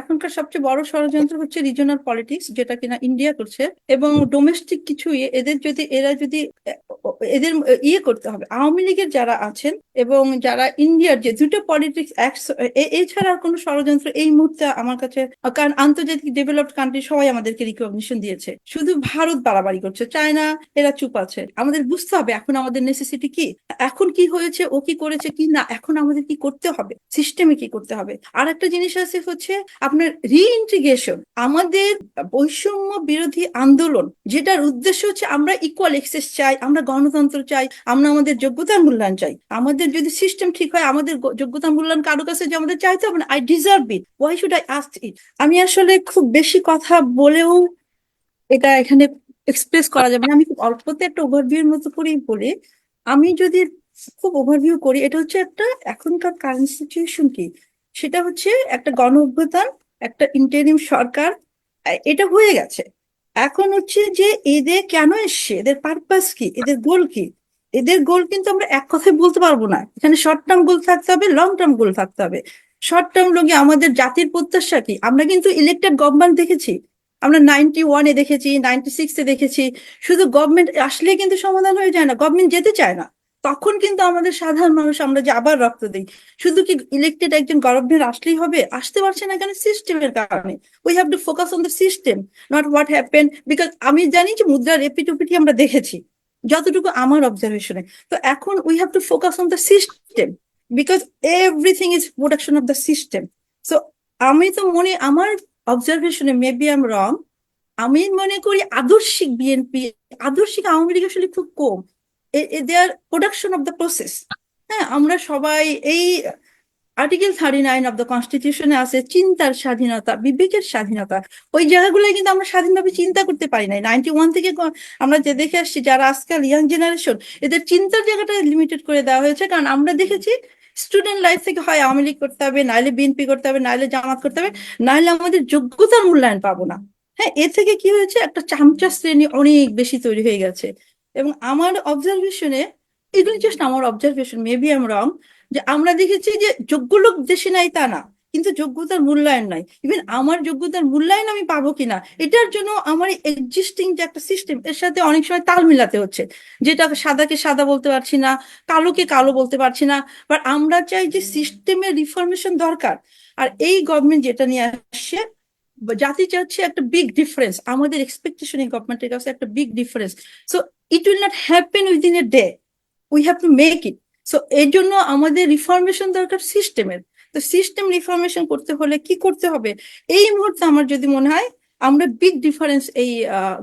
এখনকার সবচেয়ে বড় ষড়যন্ত্র হচ্ছে রিজনাল পলিটিক্স যেটা কিনা ইন্ডিয়া করছে। এবং ডোমেস্টিক কিছু ইয়ে, এদের যদি এরা যদি এদের ইয়ে করতে হবে আওয়ামী লীগের যারা আছেন এবং যারা ইন্ডিয়ার যে দুটো পলিটিক্স এছাড়া আর কোনো ষড়যন্ত্র এই মুহূর্তে আমার কাছে কারণ আন্তর্জাতিক ডেভেলপড কান্ট্রি সবাই আমাদেরকে রিকগনিশন দিয়েছে। শুধু ভারত বাড়াবাড়ি করছে চায়না এরা চুপ আছে। আমাদের বুঝতে হবে এখন আমাদের নেসেসিটি কি। এখন কি হয়েছে ও কি করেছে কি না এখন আমাদের কি করতে হবে সিস্টেমে কি করতে হবে। আর একটা জিনিস আছে হচ্ছে আপনার রিইন্টিগ্রেশন আমাদের বৈষম্য বিরোধী আন্দোলন, যেটার উদ্দেশ্য হচ্ছে আমরা ইকুয়াল এক্সেস চাই, আমরা গণতন্ত্র চাই, আমরা আমাদের যোগ্যতার মূল্যায়ন চাই। আমাদের যদি সিস্টেম ঠিক হয়, আমাদের যোগ্যতা মূল্যায়ন কারও কাছে যে আমাদের চাইতে হবে না I deserve it why should I ask it আমি আসলে খুব বেশি কথা বলেও এটা এখানে এক্সপ্রেস করা যাবে না। আমি খুব অল্পতে একটা ওভারভিউর মতো করেই বলি। আমি যদি খুব ওভারভিউ করি, এটা হচ্ছে একটা এখনকার কারেন্ট সিচুয়েশন কি? সেটা হচ্ছে একটা গণ অভ্যুত্থান, একটা ইন্টারিম সরকার, এটা হয়ে গেছে। এখন হচ্ছে যে এদের কেন এসছে? এদের পারপাস কি? এদের গোল কি? এদের গোল কিন্তু আমরা এক কথায় বলতে পারব না। এখানে শর্ট টার্ম গোল থাকতে হবে লং টার্ম গোল থাকতে হবে। শর্ট টার্ম লোকে আমাদের জাতির প্রত্যাশা কি? আমরা কিন্তু ইলেকটেড গভর্নমেন্ট দেখেছি। আমরা নাইনটি ওয়ানে দেখেছি নাইনটি সিক্সে দেখেছি। শুধু গভর্নমেন্ট আসলে কিন্তু সমাধান হয়ে যায় না গভর্নমেন্ট যেতে চায় না। তখন কিন্তু আমাদের সাধারণ মানুষ আমরা যে আবার রক্ত দিই, শুধু কি ইলেক্টেড একজন গভর্নমেন্ট আসলেই হবে? আসতে পারছে না কেন সিস্টেমের কারণে? We have to focus on the system not what happen because আমি জানি যে মুদ্রার এপিটুপিটি আমরা দেখেছি, যতটুকু আমার অবজারভেশনে তো এখন we have to focus on the system because everything is production of the system so আমি তো মনে, আমার অবজারভেশনে মেবি আম রং আমি মনে করি আদর্শিক বিএনপি আদর্শিক আওয়ামী লীগ আসলে খুব কম। Their production of the process হ্যাঁ আমরা সবাই এই article thirty nine of the কনস্টিটিউশনে আছে, চিন্তার স্বাধীনতা, বিবেকের স্বাধীনতা। ওই জায়গাগুলো কিন্তু আমরা স্বাধীনভাবে চিন্তা করতে পারি নাই। নাইনটি ওয়ান থেকে আমরা যে দেখে আসছি, যারা আজকাল ইয়াং জেনারেশন এদের চিন্তার জায়গাটা লিমিটেড করে দেওয়া হয়েছে। কারণ আমরা দেখেছি স্টুডেন্ট লাইফ থেকে হয় আওয়ামী লীগ করতে হবে, নাইলে বিএনপি করতে হবে, নাইলে জামাত করতে হবে, নাইলে আমাদের যোগ্যতার মূল্যায়ন পাবো না। হ্যাঁ এ থেকে কি হয়েছে, একটা চামচা শ্রেণি অনেক বেশি তৈরি হয়ে গেছে। এবং আমার অবজারভেশনে এগুলি জাস্ট আমার অবজারভেশন মেবি আম রং যে আমরা দেখেছি যে যোগ্য লোক দেশে নাই তা না, কিন্তু যোগ্যতার মূল্যায়ন নাই। ইভেন আমার যোগ্যতার মূল্যায়ন আমি পাবো কিনা, এটার জন্য আমার এক্সিস্টিং যে একটা সিস্টেম এর সাথে অনেক সময় তাল মিলাতে হচ্ছে। যেটা সাদাকে সাদা বলতে পারছি না, কালোকে কালো বলতে পারছি না বাট আমরা চাই যে সিস্টেমের রিফরমেশন দরকার। আর এই গভর্নমেন্ট যেটা নিয়ে আসছে, জাতি চাচ্ছে একটা বিগ ডিফারেন্স আমাদের এক্সপেকটেশন এই গভর্নমেন্টের কাছে একটা big difference so it will not happen within a day we have to make it so এর জন্য আমাদের রিফরমেশন দরকার সিস্টেমের তো সিস্টেম রিফরমেশন করতে হলে কি করতে হবে? এই মুহূর্তে আমার যদি মনে হয়, আমরা বিগ ডিফারেন্স এই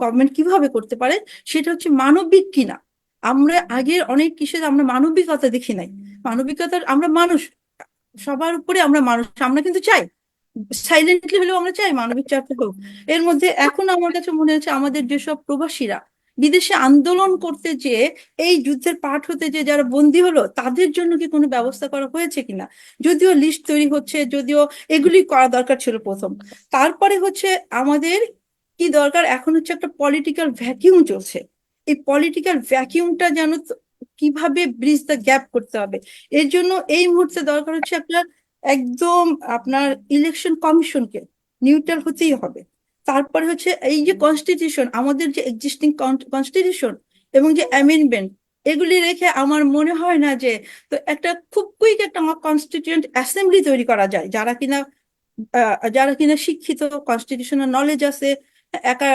গভর্নমেন্ট কীভাবে করতে পারে, সেটা হচ্ছে মানবিক কিনা। আমরা আগের অনেক কিসের আমরা মানবিকতা দেখি নাই। মানবিকতার আমরা মানুষ। সবার উপরে আমরা মানুষ। আমরা কিন্তু চাই। সাইলেন্টলি হলেও আমরা চাই মানবিক চাপে হোক এর মধ্যে এখন আমার কাছে মনে হচ্ছে আমাদের যেসব প্রবাসীরা বিদেশে আন্দোলন করতে যে এই যুদ্ধের পাঠ হতে যে যারা বন্দী হলো, তাদের জন্য কি কোনো ব্যবস্থা করা হয়েছে কিনা? যদিও লিস্ট তৈরি হচ্ছে, যদিও এগুলি করা দরকার ছিল প্রথম। তারপরে হচ্ছে আমাদের কি দরকার? এখন হচ্ছে একটা পলিটিক্যাল ভ্যাকিউম চলছে। এই পলিটিক্যাল ভ্যাকিউমটা যেন কীভাবে ব্রিজ দ্য গ্যাপ করতে হবে? এর জন্য এই মুহূর্তে দরকার হচ্ছে আপনার একদম আপনার ইলেকশন কমিশনকে নিউট্রাল হতেই হবে। তারপরে হচ্ছে এই যে কনস্টিটিউশন আমাদের যে এক্সিস্টিং কনস্টিটিউশন এবং যে অ্যামেন্ডমেন্ট এগুলি রেখে আমার মনে হয় না যে, তো একটা খুব কুইক একটা আমার কনস্টিটিউয়েন্ট অ্যাসেম্বলি তৈরি করা যায়, যারা কিনা যারা কিনা শিক্ষিত কনস্টিটিউশনাল নলেজ আছে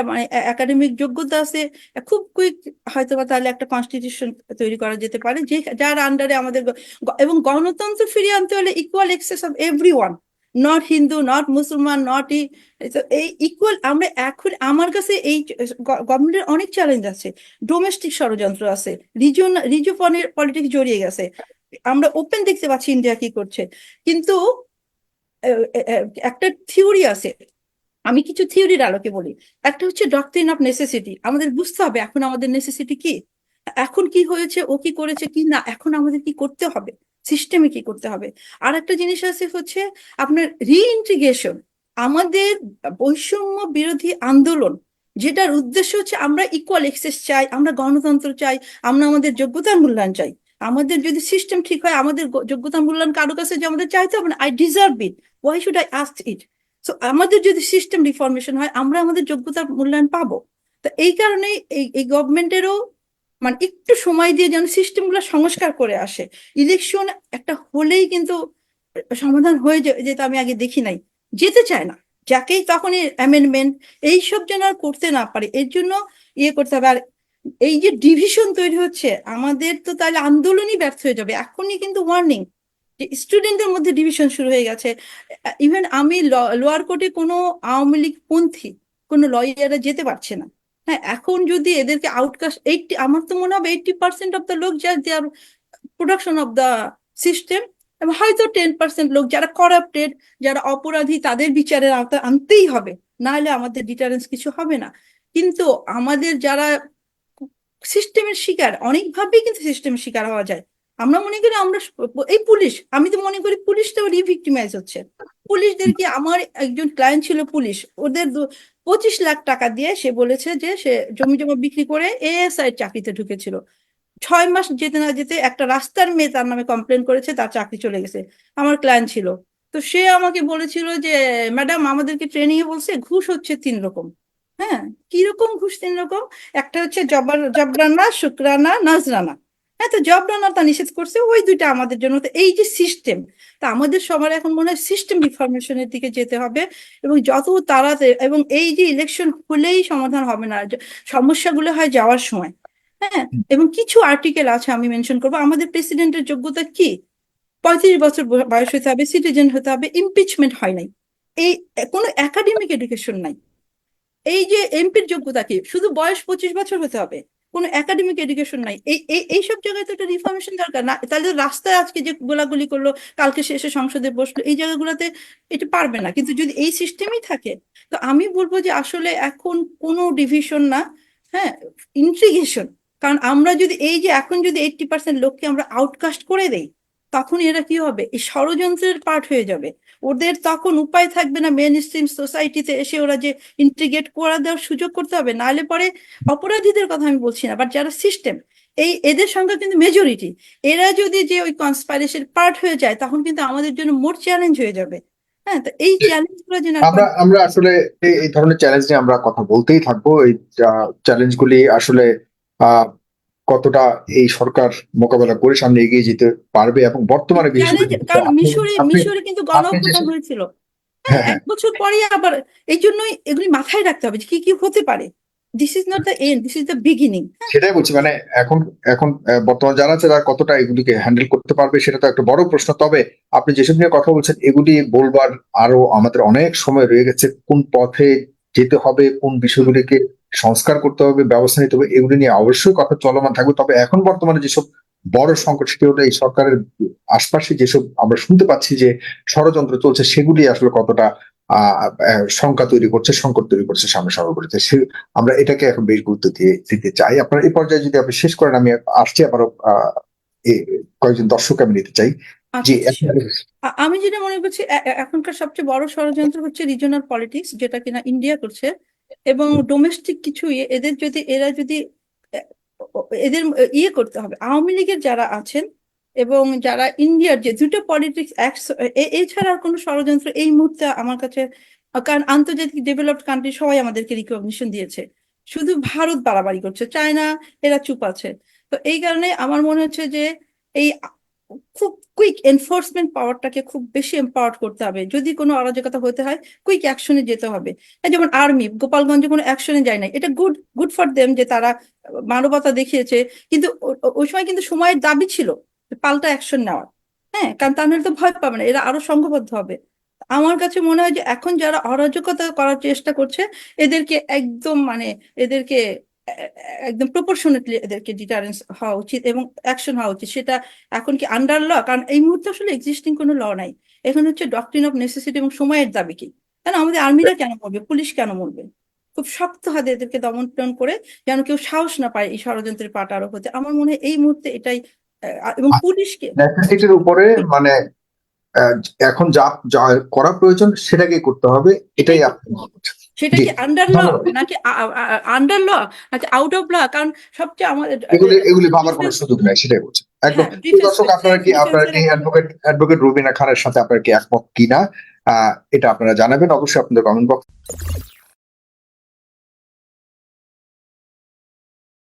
মানে একাডেমিক যোগ্যতা আছে, খুব কুইক হয়তো বা তাহলে একটা কনস্টিটিউশন তৈরি করা যেতে পারে, যে, যার আন্ডারে আমাদের এবং গণতন্ত্র ফিরিয়ে আনতে হলে equal access of every one not Hindu not মুসলমান নট এই ইকুয়াল আমরা এখন, আমার কাছে এই গভর্নমেন্টের অনেক চ্যালেঞ্জ আছে। ডোমেস্টিক ষড়যন্ত্র আছে। রিজন রিজোফনের পলিটিক্স জড়িয়ে গেছে। আমরা ওপেন দেখতে পাচ্ছি ইন্ডিয়া কি করছে। কিন্তু একটা থিওরি আছে। আমি কিছু থিওরির আলোকে বলি। একটা হচ্ছে ডক্ট্রিন অফ নেসেসিটি আমাদের বুঝতে হবে এখন আমাদের নেসেসিটি কি। এখন কি হয়েছে, ও কি করেছে, কি না, এখন আমাদের কি করতে হবে? সিস্টেমে কি করতে হবে? আর একটা জিনিস আছে হচ্ছে আপনার রিইন্টিগ্রেশন আমাদের বৈষম্য বিরোধী আন্দোলন, যেটার উদ্দেশ্য হচ্ছে আমরা ইকুয়াল এক্সেস চাই, আমরা গণতন্ত্র চাই, আমরা আমাদের যোগ্যতার মূল্যায়ন চাই। আমাদের যদি সিস্টেম ঠিক হয়, আমাদের যোগ্যতা মূল্যায়ন কারও কাছে যে আমাদের চাইতে হবে না I deserve it why should I ask it so আমাদের যদি সিস্টেম রিফরমেশন হয়, আমরা আমাদের যোগ্যতার মূল্যায়ন পাবো। তো এই কারণেই এই এই গভর্নমেন্টেরও মানে একটু সময় দিয়ে যেন সিস্টেমগুলো সংস্কার করে আসে। ইলেকশন একটা হলেই কিন্তু সমাধান হয়ে যে- যেটা আমি আগে দেখি নাই। যেতে চায় না। যাকেই তখনই অ্যামেন্ডমেন্ট এইসব যেন আর করতে না পারে, এর জন্য ইয়ে করতে হবে। আর এই যে ডিভিশন তৈরি হচ্ছে, আমাদের তো তাহলে আন্দোলনই ব্যর্থ হয়ে যাবে। এখনই কিন্তু ওয়ার্নিং যে স্টুডেন্টদের মধ্যে ডিভিশন শুরু হয়ে গেছে। ইভেন আমি লোয়ার কোর্টে কোনো আওয়ামী লীগ পন্থী, কোনো লয়াররা যেতে পারছে না। হ্যাঁ এখন যদি এদেরকে আউটকাস্ট এইটটি আমার তো মনে হবে এইটটি পার্সেন্ট অফ দ্য লোক যা they are production of the system এবং হয়তো টেন পার্সেন্ট লোক যারা করাপ্টেড যারা অপরাধী তাদের বিচারের আওতায় আনতেই হবে। না হলে আমাদের ডিটারেন্স কিছু হবে না। কিন্তু আমাদের যারা সিস্টেমের শিকার অনেকভাবেই কিন্তু সিস্টেমের শিকার হওয়া যায়। আমরা মনে করি আমরা এই পুলিশ আমি তো মনে করি পুলিশটাও রিভিক্টিমাইজ হচ্ছে। পুলিশদেরকে আমার একজন ক্লায়েন্ট ছিল পুলিশ ওদের পঁচিশ লাখ টাকা দিয়ে সে বলেছে যে সে জমি জমা বিক্রি করে এএসআই চাকরিতে ঢুকেছিল। ছয় মাস যেতে না যেতে একটা রাস্তার মেয়ে তার নামে কমপ্লেন করেছে, তার চাকরি চলে গেছে। আমার ক্লায়েন্ট ছিল। তো সে আমাকে বলেছিল যে ম্যাডাম আমাদেরকে ট্রেনিং এ বলছে, ঘুষ হচ্ছে তিন রকম। হ্যাঁ কীরকম ঘুষ তিন রকম? একটা হচ্ছে জবর, জবরানা, শুক্রানা, নাজরানা। হ্যাঁ তো জব তা নিষেধ করছে, ওই দুইটা আমাদের জন্য। তো এই যে সিস্টেম তা আমাদের সবার এখন মনে হয় সিস্টেম রিফরমেশনের দিকে যেতে হবে এবং যত তাড়াতাড়ি এবং এই যে ইলেকশন হলেই সমাধান হবে না সমস্যাগুলো হয় যাওয়ার সময়। হ্যাঁ এবং কিছু আর্টিকেল আছে আমি মেনশন করব। আমাদের প্রেসিডেন্টের যোগ্যতা কি? পঁয়ত্রিশ বছর বয়স হতে হবে সিটিজেন হতে হবে ইমপিচমেন্ট হয় নাই। এই, কোনো একাডেমিক এডুকেশন নাই। এই যে এমপির যোগ্যতা কি? শুধু বয়স পঁচিশ বছর হতে হবে? কোনো একাডেমিক এডুকেশন নাই। এই এই, এইসব জায়গায় তো একটা রিফর্মেশন দরকার। না, তাহলে রাস্তায় আজকে যে গোলাগুলি করল, কালকে শেষে সংসদে বসল, এই জায়গাগুলোতে এটা পারবে না। কিন্তু যদি এই সিস্টেমই থাকে, তো আমি বলব যে আসলে এখন কোনো ডিভিশন না হ্যাঁ ইন্ট্রিগেশন কারণ আমরা যদি, এই যে এখন যদি এইটটি পার্সেন্ট লোককে আমরা আউটকাস্ট করে দেই তখন এরা কি হবে? এই ষড়যন্ত্রের পার্ট হয়ে যাবে। ওদের তখন উপায় থাকবে না মেন স্ট্রিম সোসাইটিতে এসে ওরা যে ইন্টিগ্রেট করা দেওয়ার সুযোগ করতে হবে নাহলে পরে অপরাধীদের কথা আমি বলছি না বাট যারা সিস্টেম এই এদের সংখ্যা কিন্তু মেজরিটি এরা যদি যে ওই কনস্পাইরেশন পার্ট হয়ে যায় তখন কিন্তু আমাদের জন্য মোট চ্যালেঞ্জ হয়ে যাবে। হ্যাঁ তো এই আমরা আমরা আসলে এই ধরনের চ্যালেঞ্জ নিয়ে আমরা কথা বলতেই থাকব। এই চ্যালেঞ্জ গুলি আসলে আহ, কতটা এই সরকার মোকাবেলা করে সামনে এগিয়ে যেতে পারবে এবং বর্তমানে মিশরে মিশরে কিন্তু গণ হয়েছিল। হ্যাঁ, হ্যাঁ। এক বছর পরেই আবার এই জন্যই এগুলি মাথায় রাখতে হবে যে কি কি হতে পারে। This is not the end this is the beginning সেটাই বলছি মানে এখন এখন বর্তমান যারা আছে তারা কতটা এগুলিকে হ্যান্ডেল করতে পারবে সেটা তো একটা বড় প্রশ্ন। তবে আপনি যেসব নিয়ে কথা বলছেন এগুলি বলবার আরও আমাদের অনেক সময় রয়ে গেছে। কোন পথে যেতে হবে, কোন বিষয়গুলিকে সংস্কার করতে হবে, ব্যবস্থা নিতে হবে, এগুলি নিয়ে অবশ্যই কথা চলমান থাকবে। তবে এখন বর্তমানে যেসব বড় সংকট, সেটি হলো এই সরকারের আশপাশে যেসব আমরা শুনতে পাচ্ছি যে ষড়যন্ত্র চলছে, সেগুলি আসলে কতটা শঙ্কা তৈরি করছে, সংকট তৈরি করছে সামনে সর্বোপরি সে, আমরা এটাকে এখন বেশ গুরুত্ব দিয়ে দিতে চাই। আপনার এই পর্যায়ে যদি আপনি শেষ করেন, আমি আসছি আবারও কয়েকজন দর্শক আমি নিতে চাই। জি আচ্ছা। আমি যেটা মনে করছি এখনকার সবচেয়ে বড় ষড়যন্ত্র হচ্ছে রিজনাল পলিটিক্স যেটা কিনা ইন্ডিয়া করছে। এবং ডোমেস্টিক কিছু ইয়ে এদের যদি এরা যদি এদের ইয়ে করতে হবে। আওয়ামী লীগের যারা আছেন এবং যারা ইন্ডিয়ার যে দুটো পলিটিক্স এছাড়া আর কোনো ষড়যন্ত্র এই মুহূর্তে আমার কাছে কারণ আন্তর্জাতিক ডেভেলপড কান্ট্রি সবাই আমাদেরকে রিকগনিশন দিয়েছে। শুধু ভারত বাড়াবাড়ি করছে চায়না এরা চুপ আছে। তো এই কারণে আমার মনে হচ্ছে যে এই খুব কুইক এনফোর্সমেন্ট পাওয়ারটাকে খুব বেশি এম্পাওয়ার্ড করতে হবে। যদি কোনো অরাজকতা হতে হয় কুইক অ্যাকশনে যেতে হবে। যেমন আর্মি গোপালগঞ্জে কোনো অ্যাকশনে যায় না এটা গুড গুড ফর দেম যে তারা মানবতা দেখিয়েছে। কিন্তু ওই সময় কিন্তু সময়ের দাবি ছিল পাল্টা অ্যাকশন নেওয়ার। হ্যাঁ কারণ তা নাহলে তো ভয় পাবে না, এরা আরও সংঘবদ্ধ হবে। আমার কাছে মনে হয় যে এখন যারা অরাজকতা করার চেষ্টা করছে, এদেরকে একদম মানে এদেরকে একদম প্রপোর্শনেটলি এদেরকে ডিটারেন্স হওয়া উচিত এবং অ্যাকশন হওয়া উচিত। সেটা এখন কি আন্ডার ল কারণ এই মুহূর্তে আসলে এক্সিস্টিং কোনো ল নাই। এখন হচ্ছে ডক্ট্রিন অফ নেসেসিটি এবং সময়ের দাবি কি? কেন আমাদের আর্মিরা কেন মরবে? পুলিশ কেন মরবে? খুব শক্ত হাতে এদেরকে দমন পীড়ন করে যেন কেউ সাহস না পায় এই ষড়যন্ত্রের পাট আরও হতে। আমার মনে হয় এই মুহূর্তে এটাই এবং পুলিশকে নেসেসিটির উপরে মানে এখন যা যা করা প্রয়োজন সেটাকে করতে হবে। এটাই আপনি। সেটা কি আন্ডার ল। নাকি আন্ডার ল নাকি আউট অফ ল কারণ সবচেয়ে আমাদের এগুলি এগুলি ভাবার কোনো সুযোগ নাই সেটাই বলছি। একদম। হ্যাঁ, দর্শক আপনারা কি আপনারা কি অ্যাডভোকেট অ্যাডভোকেট রুবিনা খানের সাথে আপনার কি একমত কিনা? আহ এটা আপনারা জানাবেন অবশ্যই আপনাদের কমেন্ট বক্স